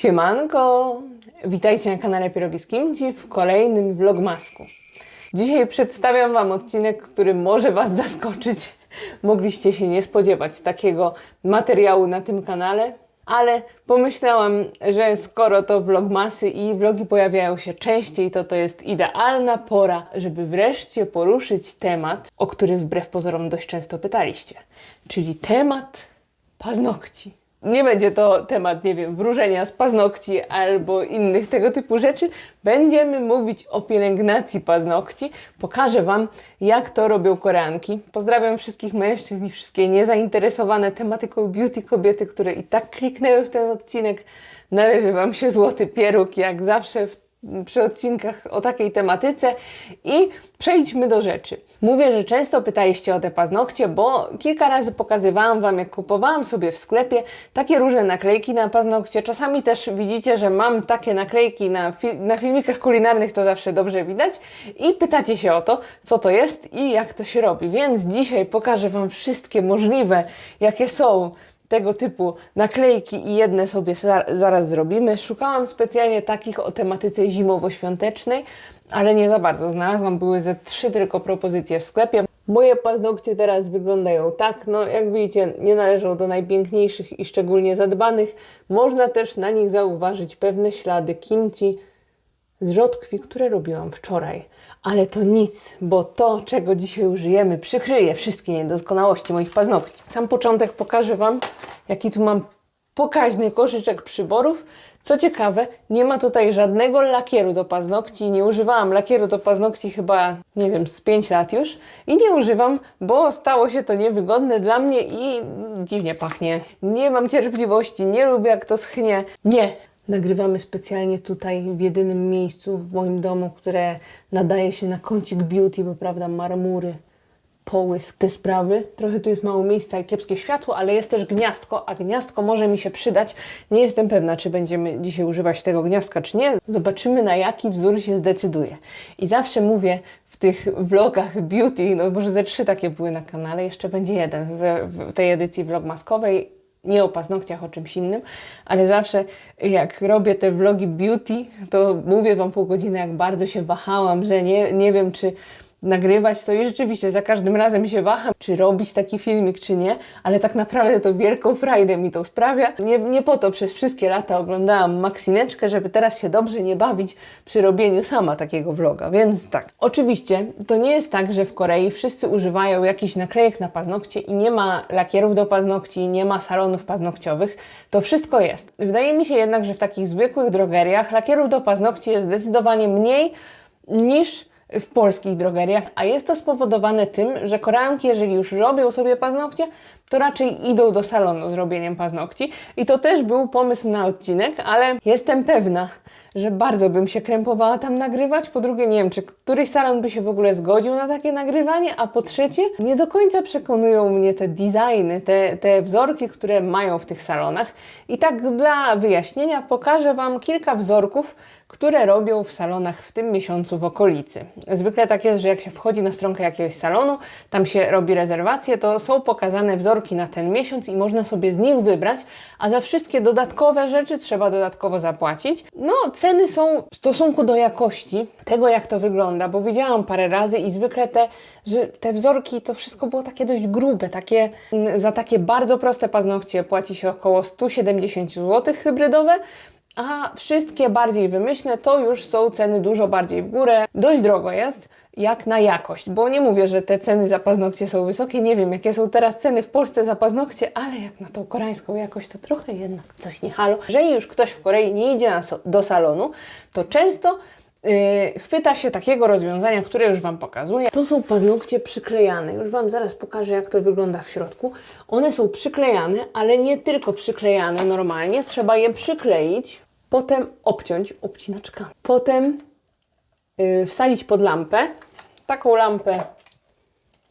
Siemanko! Witajcie na kanale Pierogi z Kimchi w kolejnym vlogmasku. Dzisiaj przedstawiam Wam odcinek, który może Was zaskoczyć. Mogliście się nie spodziewać takiego materiału na tym kanale, ale pomyślałam, że skoro to vlogmasy i vlogi pojawiają się częściej, to to jest idealna pora, żeby wreszcie poruszyć temat, o który wbrew pozorom dość często pytaliście, czyli temat paznokci. Nie będzie to temat, nie wiem, wróżenia z paznokci albo innych tego typu rzeczy. Będziemy mówić o pielęgnacji paznokci. Pokażę Wam, jak to robią Koreanki. Pozdrawiam wszystkich mężczyzn i wszystkie niezainteresowane tematyką beauty kobiety, które i tak kliknęły w ten odcinek. Należy Wam się złoty pieróg, jak zawsze w przy odcinkach o takiej tematyce i przejdźmy do rzeczy. Mówię, że często pytaliście o te paznokcie, bo kilka razy pokazywałam Wam, jak kupowałam sobie w sklepie takie różne naklejki na paznokcie. Czasami też widzicie, że mam takie naklejki na, na filmikach kulinarnych, to zawsze dobrze widać i pytacie się o to, co to jest i jak to się robi. Więc dzisiaj pokażę Wam wszystkie możliwe, jakie są tego typu naklejki i jedne sobie zaraz zrobimy. Szukałam specjalnie takich o tematyce zimowo-świątecznej, ale nie za bardzo znalazłam. Były ze trzy tylko propozycje w sklepie. Moje paznokcie teraz wyglądają tak, no jak widzicie, nie należą do najpiękniejszych i szczególnie zadbanych. Można też na nich zauważyć pewne ślady kimchi z rzodkwi, które robiłam wczoraj. Ale to nic, bo to, czego dzisiaj użyjemy, przykryje wszystkie niedoskonałości moich paznokci. Sam początek pokażę Wam, jaki tu mam pokaźny koszyczek przyborów. Co ciekawe, nie ma tutaj żadnego lakieru do paznokci. Nie używałam lakieru do paznokci chyba, nie wiem, z 5 lat już. I nie używam, bo stało się to niewygodne dla mnie i dziwnie pachnie. Nie mam cierpliwości, nie lubię jak to schnie. Nie, Nagrywamy specjalnie tutaj w jedynym miejscu w moim domu, które nadaje się na kącik beauty, bo prawda, marmury, połysk, te sprawy. Trochę tu jest mało miejsca i kiepskie światło, ale jest też gniazdko, a gniazdko może mi się przydać. Nie jestem pewna, czy będziemy dzisiaj używać tego gniazdka, czy nie. Zobaczymy, na jaki wzór się zdecyduje. I zawsze mówię w tych vlogach beauty, no może ze trzy takie były na kanale, jeszcze będzie jeden w, w tej edycji vlogmaskowej nie o paznokciach, o czymś innym, ale zawsze jak robię te vlogi beauty, to mówię Wam pół godziny, jak bardzo się wahałam, że nie, nie wiem, czy nagrywać to i rzeczywiście za każdym razem się waham, czy robić taki filmik, czy nie, ale tak naprawdę to wielką frajdę mi to sprawia. Nie, nie po to przez wszystkie lata oglądałam Maksineczkę, żeby teraz się dobrze nie bawić przy robieniu sama takiego vloga, więc tak. Oczywiście to nie jest tak, że w Korei wszyscy używają jakichś naklejek na paznokcie i nie ma lakierów do paznokci, nie ma salonów paznokciowych. To wszystko jest. Wydaje mi się jednak, że w takich zwykłych drogeriach lakierów do paznokci jest zdecydowanie mniej niż w polskich drogeriach, a jest to spowodowane tym, że Koreanki, jeżeli już robią sobie paznokcie, to raczej idą do salonu z robieniem paznokci. I to też był pomysł na odcinek, ale jestem pewna, że bardzo bym się krępowała tam nagrywać. Po drugie, nie wiem, czy któryś salon by się w ogóle zgodził na takie nagrywanie, a po trzecie, nie do końca przekonują mnie te designy, te, te wzorki, które mają w tych salonach. I tak dla wyjaśnienia pokażę Wam kilka wzorków, które robią w salonach w tym miesiącu w okolicy. Zwykle tak jest, że jak się wchodzi na stronkę jakiegoś salonu, tam się robi rezerwację, to są pokazane wzorki na ten miesiąc i można sobie z nich wybrać, a za wszystkie dodatkowe rzeczy trzeba dodatkowo zapłacić. No, ceny są w stosunku do jakości tego, jak to wygląda, bo widziałam parę razy i zwykle te, że te wzorki to wszystko było takie dość grube, takie za takie bardzo proste paznokcie płaci się około 170 zł hybrydowe, a wszystkie bardziej wymyślne to już są ceny dużo bardziej w górę. Dość drogo jest, jak na jakość, bo nie mówię, że te ceny za paznokcie są wysokie. Nie wiem, jakie są teraz ceny w Polsce za paznokcie, ale jak na tą koreańską jakość, to trochę jednak coś nie halo. Jeżeli już ktoś w Korei nie idzie do salonu, to często Yy, chwyta się takiego rozwiązania, które już Wam pokazuję. To są paznokcie przyklejane. Już Wam zaraz pokażę, jak to wygląda w środku. One są przyklejane, ale nie tylko przyklejane normalnie. Trzeba je przykleić, potem obciąć obcinaczkami. Potem yy, wsadzić pod lampę. Taką lampę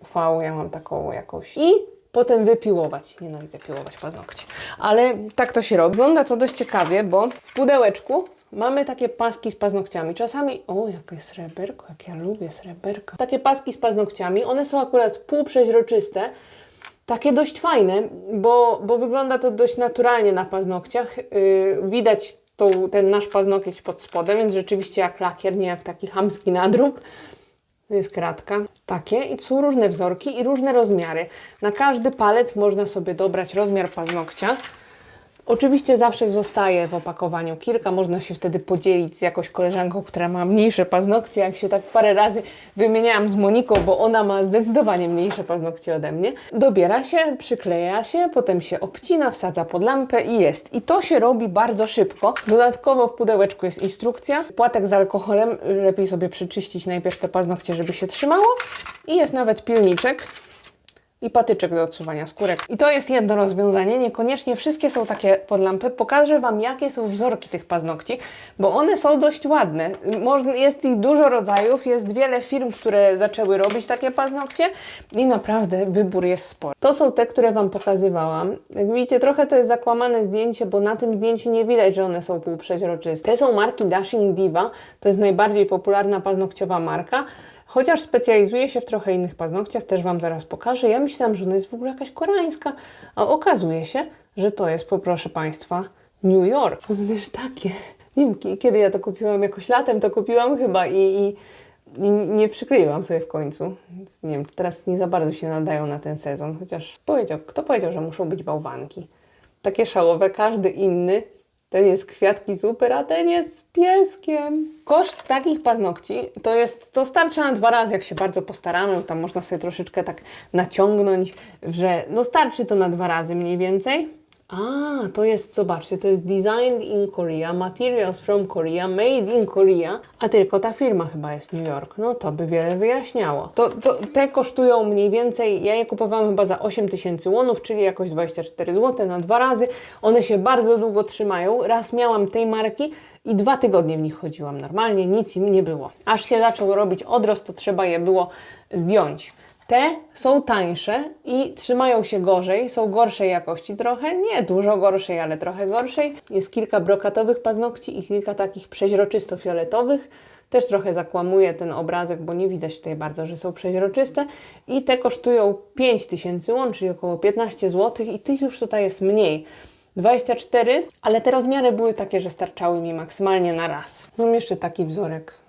UV, ja mam taką jakąś. I potem wypiłować. Nienawidzę piłować paznokcie. Ale tak to się robi. Wygląda to dość ciekawie, bo w pudełeczku Mamy takie paski z paznokciami. Czasami, o, jakie sreberko, jak ja lubię sreberka. Takie paski z paznokciami, one są akurat półprzeźroczyste, takie dość fajne, bo, bo wygląda to dość naturalnie na paznokciach. Yy, widać tą, ten nasz paznokieć pod spodem, więc rzeczywiście jak lakier, nie jak taki chamski nadruk. To jest kratka. Takie i są różne wzorki i różne rozmiary. Na każdy palec można sobie dobrać rozmiar paznokcia. Oczywiście zawsze zostaje w opakowaniu kilka, można się wtedy podzielić z jakąś koleżanką, która ma mniejsze paznokcie. Jak się tak parę razy wymieniałam z Moniką, bo ona ma zdecydowanie mniejsze paznokcie ode mnie. Dobiera się, przykleja się, potem się obcina, wsadza pod lampę i jest. I to się robi bardzo szybko. Dodatkowo w pudełeczku jest instrukcja. Płatek z alkoholem, lepiej sobie przyczyścić najpierw te paznokcie, żeby się trzymało. I jest nawet pilniczek, i patyczek do odsuwania skórek. I to jest jedno rozwiązanie. Niekoniecznie wszystkie są takie pod lampę. Pokażę Wam, jakie są wzorki tych paznokci, bo one są dość ładne. Jest ich dużo rodzajów, jest wiele firm, które zaczęły robić takie paznokcie i naprawdę wybór jest spory. To są te, które Wam pokazywałam. Jak widzicie, trochę to jest zakłamane zdjęcie, bo na tym zdjęciu nie widać, że one są półprzeźroczyste. Te są marki Dashing Diva. To jest najbardziej popularna paznokciowa marka. Chociaż specjalizuje się w trochę innych paznokciach, też Wam zaraz pokażę. Ja myślałam, że ona jest w ogóle jakaś koreańska, a okazuje się, że to jest, poproszę Państwa, New York. Również takie. Nie wiem, kiedy ja to kupiłam, jakoś latem to kupiłam chyba i, i, i nie przykleiłam sobie w końcu. Więc nie wiem, teraz nie za bardzo się nadają na ten sezon, chociaż powiedział, kto powiedział, że muszą być bałwanki? Takie szałowe, każdy inny ten jest kwiatki super, a ten jest pieskiem. Koszt takich paznokci to jest, to starczy na dwa razy, jak się bardzo postaramy. Tam można sobie troszeczkę tak naciągnąć, że no starczy to na dwa razy mniej więcej. A, to jest, zobaczcie, to jest designed in Korea, materials from Korea, made in Korea, a tylko ta firma chyba jest New York. No to by wiele wyjaśniało. To, to, te kosztują mniej więcej, ja je kupowałam chyba za 8 tysięcy łonów, czyli jakoś 24 zł na dwa razy. One się bardzo długo trzymają. Raz miałam tej marki i dwa tygodnie w nich chodziłam normalnie, nic im nie było. Aż się zaczął robić odrost, to trzeba je było zdjąć. Te są tańsze i trzymają się gorzej, są gorszej jakości trochę, nie dużo gorszej, ale trochę gorszej. Jest kilka brokatowych paznokci i kilka takich przeźroczysto-fioletowych. Też trochę zakłamuje ten obrazek, bo nie widać tutaj bardzo, że są przeźroczyste. I te kosztują 5000 won, czyli około 15 zł i tych już tutaj jest mniej. 24, ale te rozmiary były takie, że starczały mi maksymalnie na raz. Mam jeszcze taki wzorek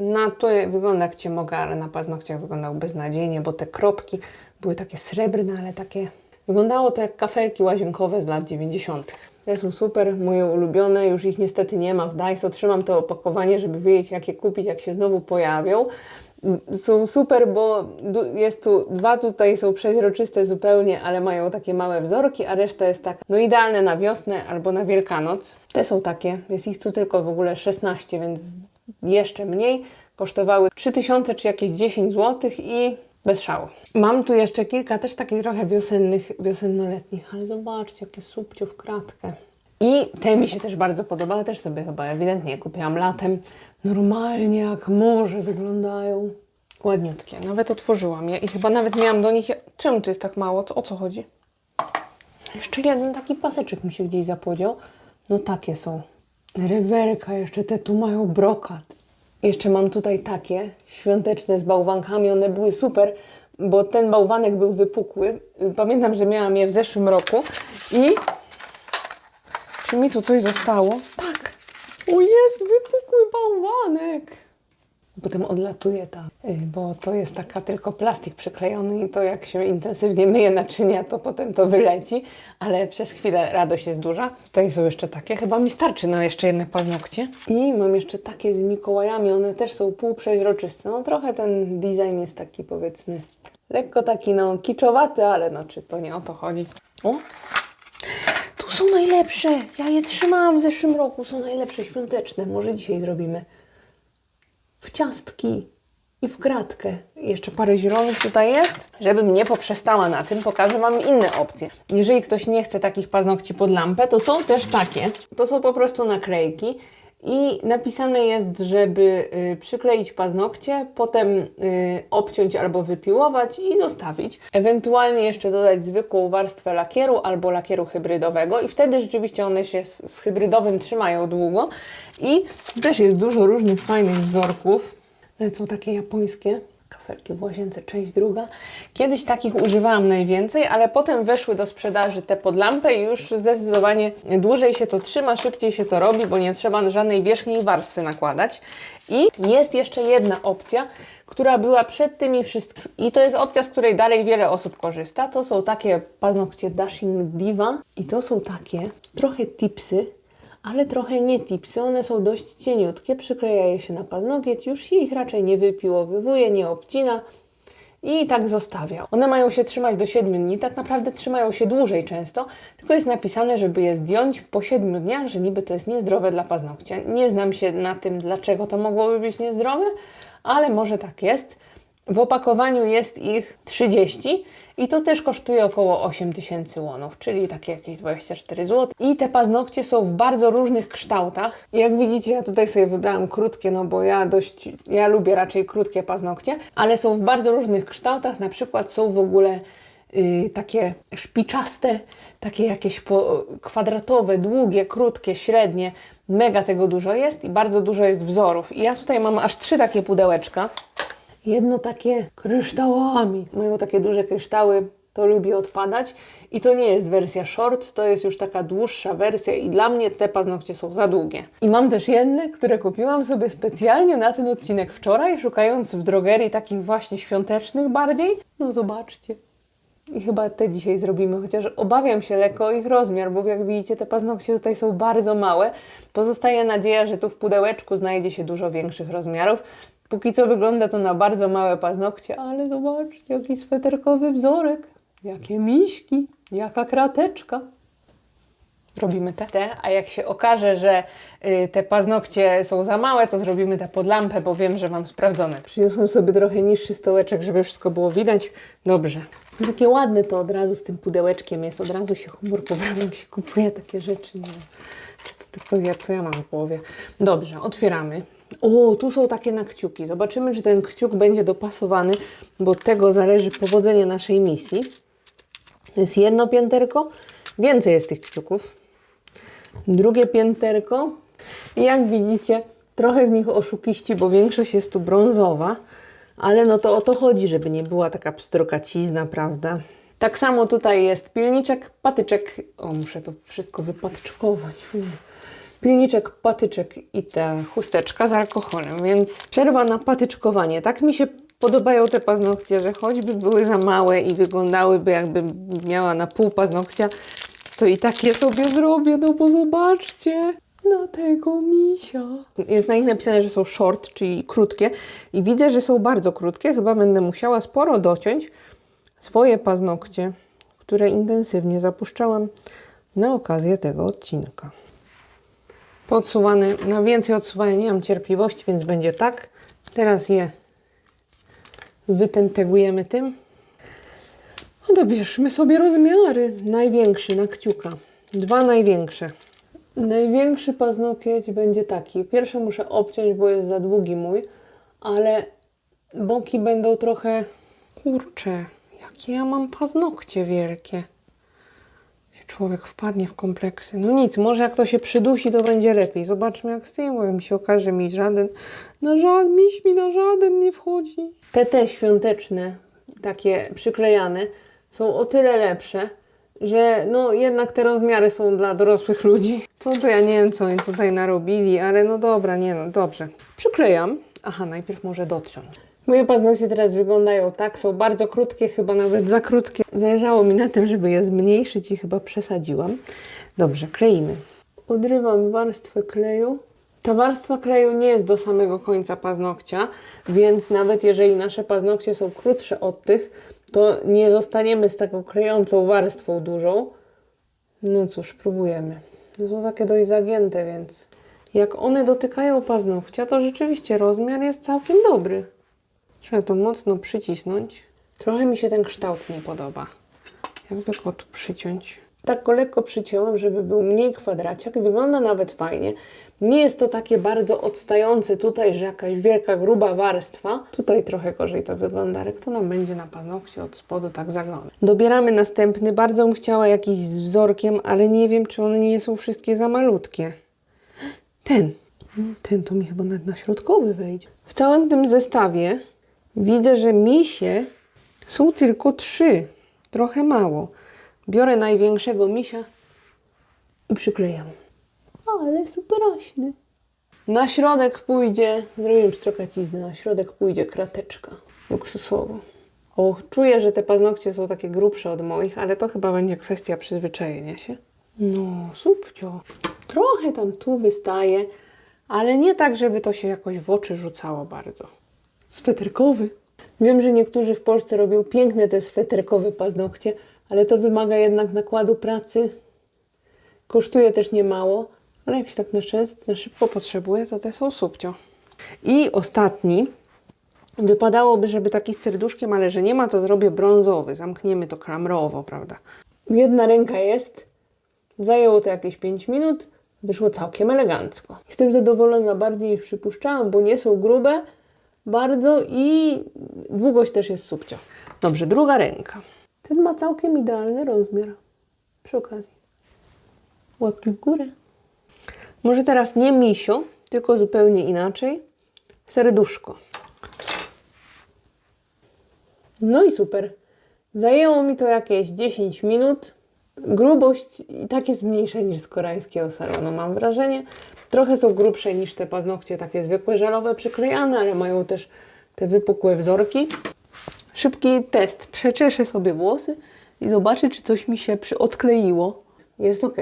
na to wygląda jak cię mogę, ale na paznokciach wyglądał beznadziejnie, bo te kropki były takie srebrne, ale takie... Wyglądało to jak kafelki łazienkowe z lat 90. Te są super, moje ulubione, już ich niestety nie ma w Daiso. Trzymam to opakowanie, żeby wiedzieć jak je kupić, jak się znowu pojawią. Są super, bo jest tu, dwa tutaj są przeźroczyste zupełnie, ale mają takie małe wzorki, a reszta jest tak, no idealne na wiosnę albo na Wielkanoc. Te są takie, jest ich tu tylko w ogóle 16, więc jeszcze mniej. Kosztowały 3000 czy jakieś 10 zł i bez szału. Mam tu jeszcze kilka też takich trochę wiosennych, wiosennoletnich, ale zobaczcie, jakie subcio w kratkę. I te mi się też bardzo podobały, też sobie chyba ewidentnie kupiłam latem. Normalnie jak morze wyglądają. Ładniutkie, nawet otworzyłam je i chyba nawet miałam do nich... Czemu to jest tak mało? O co chodzi? Jeszcze jeden taki paseczek mi się gdzieś zapłodział. No takie są. Rewerka jeszcze, te tu mają brokat. Jeszcze mam tutaj takie świąteczne z bałwankami, one były super, bo ten bałwanek był wypukły. Pamiętam, że miałam je w zeszłym roku i... Czy mi tu coś zostało? Tak! O, jest wypukły bałwanek! Potem odlatuje ta, y, bo to jest taka tylko plastik przyklejony i to jak się intensywnie myje naczynia, to potem to wyleci, ale przez chwilę radość jest duża. Tutaj są jeszcze takie, chyba mi starczy na jeszcze jedne paznokcie. I mam jeszcze takie z Mikołajami, one też są półprzeźroczyste. No trochę ten design jest taki powiedzmy, lekko taki no kiczowaty, ale no czy to nie o to chodzi. O! Tu są najlepsze! Ja je trzymałam w zeszłym roku, są najlepsze, świąteczne. Może dzisiaj zrobimy ciastki i w kratkę. Jeszcze parę zielonych tutaj jest. Żebym nie poprzestała na tym, pokażę Wam inne opcje. Jeżeli ktoś nie chce takich paznokci pod lampę, to są też takie. To są po prostu naklejki. I napisane jest, żeby y, przykleić paznokcie, potem y, obciąć albo wypiłować i zostawić. Ewentualnie jeszcze dodać zwykłą warstwę lakieru albo lakieru hybrydowego i wtedy rzeczywiście one się z, hybrydowym trzymają długo. I też jest dużo różnych fajnych wzorków. Są takie japońskie. Kafelki w łazience, część druga. Kiedyś takich używałam najwięcej, ale potem weszły do sprzedaży te pod lampę i już zdecydowanie dłużej się to trzyma, szybciej się to robi, bo nie trzeba żadnej wierzchniej warstwy nakładać. I jest jeszcze jedna opcja, która była przed tymi wszystkimi. I to jest opcja, z której dalej wiele osób korzysta. To są takie paznokcie Dashing Diva i to są takie trochę tipsy, ale trochę nie tipsy. One są dość cieniutkie, przykleja je się na paznokieć, już się ich raczej nie wypiłowywuje, nie obcina i tak zostawia. One mają się trzymać do 7 dni, tak naprawdę trzymają się dłużej często, tylko jest napisane, żeby je zdjąć po 7 dniach, że niby to jest niezdrowe dla paznokcia. Nie znam się na tym, dlaczego to mogłoby być niezdrowe, ale może tak jest. W opakowaniu jest ich 30 i to też kosztuje około 8 tysięcy łonów, czyli takie jakieś 24 zł. I te paznokcie są w bardzo różnych kształtach. Jak widzicie, ja tutaj sobie wybrałam krótkie, no bo ja dość, ja lubię raczej krótkie paznokcie, ale są w bardzo różnych kształtach. Na przykład są w ogóle y, takie szpiczaste, takie jakieś po, kwadratowe, długie, krótkie, średnie. Mega tego dużo jest i bardzo dużo jest wzorów. I ja tutaj mam aż trzy takie pudełeczka. Jedno takie kryształami. Mają takie duże kryształy, to lubi odpadać. I to nie jest wersja short, to jest już taka dłuższa wersja i dla mnie te paznokcie są za długie. I mam też jedne, które kupiłam sobie specjalnie na ten odcinek wczoraj, szukając w drogerii takich właśnie świątecznych bardziej. No zobaczcie. I chyba te dzisiaj zrobimy, chociaż obawiam się lekko o ich rozmiar, bo jak widzicie te paznokcie tutaj są bardzo małe. Pozostaje nadzieja, że tu w pudełeczku znajdzie się dużo większych rozmiarów. Póki co wygląda to na bardzo małe paznokcie, ale zobaczcie, jaki sweterkowy wzorek, jakie miśki, jaka krateczka. Robimy te. te. A jak się okaże, że y, te paznokcie są za małe, to zrobimy te pod lampę, bo wiem, że mam sprawdzone. Przyniosłam sobie trochę niższy stołeczek, żeby wszystko było widać. Dobrze. No takie ładne to od razu z tym pudełeczkiem jest. Od razu się humor poprawia, jak się kupuje takie rzeczy. Nie wiem, czy to tylko ja, co ja mam w głowie. Dobrze, otwieramy. O, tu są takie na kciuki. Zobaczymy, czy ten kciuk będzie dopasowany, bo od tego zależy powodzenie naszej misji. Jest jedno pięterko, więcej jest tych kciuków. Drugie pięterko. I jak widzicie, trochę z nich oszukiści, bo większość jest tu brązowa, ale no to o to chodzi, żeby nie była taka pstrokacizna, prawda? Tak samo tutaj jest pilniczek, patyczek. O, muszę to wszystko wypatyczkować. Pilniczek, patyczek i ta chusteczka z alkoholem, więc przerwa na patyczkowanie. Tak mi się podobają te paznokcie, że choćby były za małe i wyglądałyby jakby miała na pół paznokcia, to i tak je sobie zrobię, no bo zobaczcie na tego misia. Jest na nich napisane, że są short, czyli krótkie i widzę, że są bardzo krótkie. Chyba będę musiała sporo dociąć swoje paznokcie, które intensywnie zapuszczałam na okazję tego odcinka. Podsuwany, na więcej odsuwania nie mam cierpliwości, więc będzie tak. Teraz je wytentegujemy tym. No dobierzmy sobie rozmiary. Największy na kciuka. Dwa największe. Największy paznokieć będzie taki. Pierwszy muszę obciąć, bo jest za długi mój, ale boki będą trochę... Kurcze, jakie ja mam paznokcie wielkie. Człowiek wpadnie w kompleksy. No nic, może jak to się przydusi, to będzie lepiej. Zobaczmy jak z tym, bo mi się okaże, mi żaden, na żaden, miś mi na żaden nie wchodzi. Te te świąteczne, takie przyklejane, są o tyle lepsze, że no jednak te rozmiary są dla dorosłych ludzi. To to ja nie wiem, co oni tutaj narobili, ale no dobra, nie no, dobrze. Przyklejam. Aha, najpierw może dociąć. Moje paznokcie teraz wyglądają tak, są bardzo krótkie, chyba nawet za krótkie. Zależało mi na tym, żeby je zmniejszyć i chyba przesadziłam. Dobrze, kleimy. Odrywam warstwę kleju. Ta warstwa kleju nie jest do samego końca paznokcia, więc nawet jeżeli nasze paznokcie są krótsze od tych, to nie zostaniemy z taką klejącą warstwą dużą. No cóż, próbujemy. No są takie dość zagięte, więc jak one dotykają paznokcia, to rzeczywiście rozmiar jest całkiem dobry. Trzeba to mocno przycisnąć. Trochę mi się ten kształt nie podoba. Jakby go tu przyciąć. Tak go lekko przycięłam, żeby był mniej kwadraciak. Wygląda nawet fajnie. Nie jest to takie bardzo odstające tutaj, że jakaś wielka, gruba warstwa. Tutaj trochę gorzej to wygląda. Jak to nam będzie na paznokcie od spodu tak zagląda. Dobieramy następny. Bardzo bym chciała jakiś z wzorkiem, ale nie wiem, czy one nie są wszystkie za malutkie. Ten. Ten to mi chyba nawet na środkowy wejdzie. W całym tym zestawie Widzę, że misie są tylko trzy. Trochę mało. Biorę największego misia i przyklejam. Ale superaśny. Na środek pójdzie, zrobimy pstrokacizny, na środek pójdzie krateczka. Luksusowo. O, czuję, że te paznokcie są takie grubsze od moich, ale to chyba będzie kwestia przyzwyczajenia się. No, subcio. Trochę tam tu wystaje, ale nie tak, żeby to się jakoś w oczy rzucało bardzo. Sweterkowy. Wiem, że niektórzy w Polsce robią piękne te sweterkowe paznokcie, ale to wymaga jednak nakładu pracy. Kosztuje też niemało, ale jak się tak na, często, na szybko potrzebuje, to te są subcio. I ostatni. Wypadałoby, żeby taki z serduszkiem, ale że nie ma, to zrobię brązowy. Zamkniemy to klamrowo, prawda? Jedna ręka jest. Zajęło to jakieś 5 minut. Wyszło całkiem elegancko. Jestem zadowolona bardziej niż przypuszczałam, bo nie są grube bardzo i długość też jest subcio. Dobrze, druga ręka. Ten ma całkiem idealny rozmiar. Przy okazji. Łapki w górę. Może teraz nie misio, tylko zupełnie inaczej. Serduszko. No i super. Zajęło mi to jakieś 10 minut. Grubość i tak jest mniejsza niż z koreańskiego salonu, mam wrażenie. Trochę są grubsze niż te paznokcie takie zwykłe żelowe przyklejane, ale mają też te wypukłe wzorki. Szybki test. Przeczeszę sobie włosy i zobaczę, czy coś mi się przy- odkleiło. Jest ok.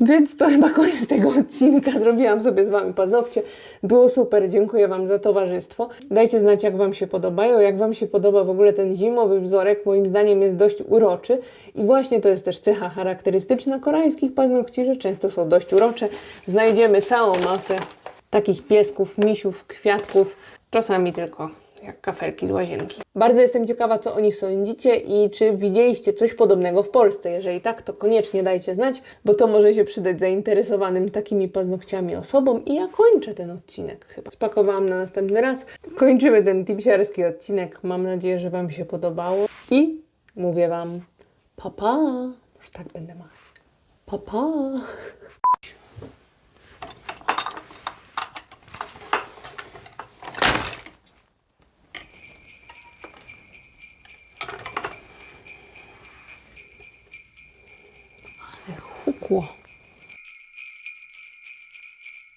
Więc to chyba koniec tego odcinka. Zrobiłam sobie z Wami paznokcie. Było super, dziękuję Wam za towarzystwo. Dajcie znać, jak Wam się podobają, jak Wam się podoba w ogóle ten zimowy wzorek. Moim zdaniem jest dość uroczy i właśnie to jest też cecha charakterystyczna koreańskich paznokci, że często są dość urocze. Znajdziemy całą masę takich piesków, misiów, kwiatków, czasami tylko jak kafelki z łazienki. Bardzo jestem ciekawa, co o nich sądzicie i czy widzieliście coś podobnego w Polsce. Jeżeli tak, to koniecznie dajcie znać, bo to może się przydać zainteresowanym takimi paznokciami osobom. I ja kończę ten odcinek chyba. Spakowałam na następny raz. Kończymy ten tipsiarski odcinek. Mam nadzieję, że Wam się podobało i mówię Wam pa pa. Już tak będę machać. Pa pa. Ale hukło.